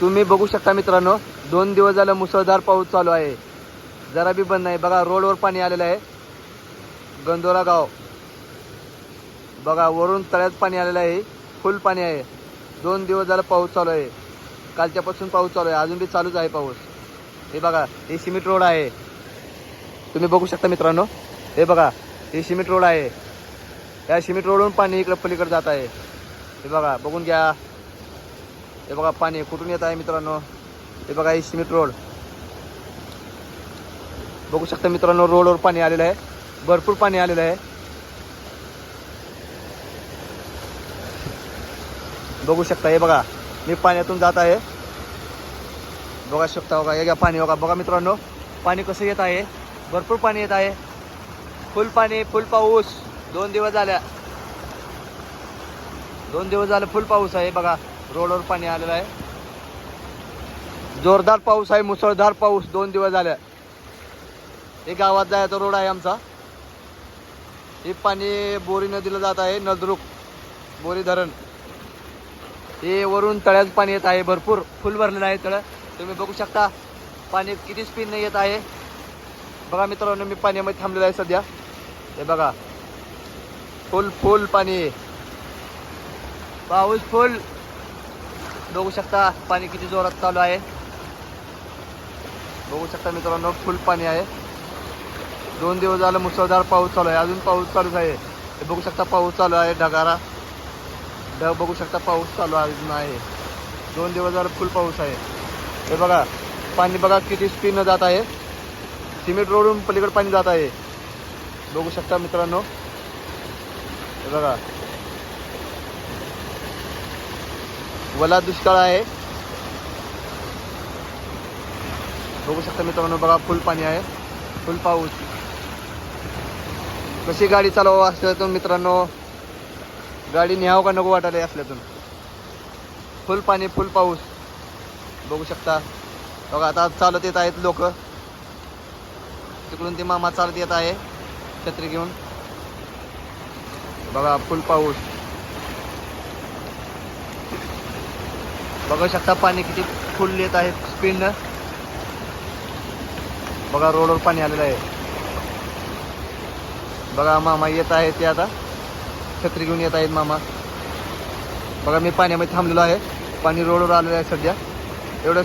तुम्ही बघू शकता मित्रांनो दोन दिवस झालं मुसळधार पाऊस चालू आहे. जरा बी बंद नाही. बघा रोडवर पाणी आलेलं आहे. गंदोरा गाव. बघा वरून तळ्यात पाणी आलेलं आहे. फुल पाणी आहे. दोन दिवस झालं पाऊस चालू आहे. कालच्यापासून पाऊस चालू आहे. अजून बी चालूच आहे पाऊस. हे बघा हे सिमेंट रोड आहे. तुम्ही बघू शकता मित्रांनो. हे बघा हे सिमेंट रोड आहे. या सिमेंट रोडवरून पाणी इकडं पलीकडे जात आहे. हे बघा बघून घ्या. हे बघा पाणी कुठून येत आहे मित्रांनो? हे बघा हे सिमेंट रोड बघू शकता मित्रांनो रोडवर पाणी आलेलं आहे. भरपूर पाणी आलेलं आहे. बघू शकता हे बघा मी पाण्यातून जात आहे. बघा शकता बघा हे घ्या पाणी बघा बघा मित्रांनो पाणी कसं येत आहे? भरपूर पाणी येत आहे. फुल पाणी फुल पाऊस. दोन दिवस झाल्या. दोन दिवस झालं फुल पाऊस आहे बघा. रोडवर पाणी आलेलं आहे. जोरदार पाऊस आहे मुसळधार पाऊस दोन दिवस झाल्या हे गावात जायचा रोड आहे आमचा. हे पाणी बोरी नदीला जात आहे नजरुक बोरी धरण. हे वरून तळ्यात पाणी येत आहे भरपूर फुल भरलेलं आहे तळं. तुम्ही बघू शकता पाणी किती स्पीडने येत आहे. बघा मित्रांनो मी पाण्यामध्ये थांबलेलं आहे सध्या. हे बघा. फुल फुल पाणी. पाऊस फुल. बघू शकता पाणी किती जोरात चालू आहे. बघू शकता मित्रांनो फुल पाणी आहे. दोन दिवस झालं मुसळधार पाऊस चालू आहे. अजून पाऊस चालूच आहे. हे बघू शकता पाऊस चालू आहे ढगारा. ढग बघू शकता पाऊस चालू आहे अजून आहे. दोन दिवस झालं फुल पाऊस आहे. हे बघा पाणी बघा किती स्पीडनं जात आहे. सिमेंट रोडून पलीकडे पाणी जात आहे. बघू शकता मित्रांनो. हे बघा वला दुष्काळ आहे. बघू शकता मित्रांनो बघा फुल पाणी आहे. फुल पाऊस. कशी गाडी चालवावं असल्यातून मित्रांनो गाडी न्यावं का नको वाटायला असल्यातून फुल पाणी फुल पाऊस. बघू शकता. बघा आता चालत येत आहेत लोक. तिकडून ते मामा चालत येत आहे छत्री घेऊन. बघा फुल पाऊस. बघू शकता पाणी किती फुल येत आहे स्पीडनं बघा रोडवर पाणी आलेलं आहे. बघा मामा येत आहे ते आता. छत्री घेऊन येत आहेत मामा. बघा मी पाण्यामध्ये थांबलेलो आहे. पाणी रोडवर आलेलं आहे सध्या. एवढं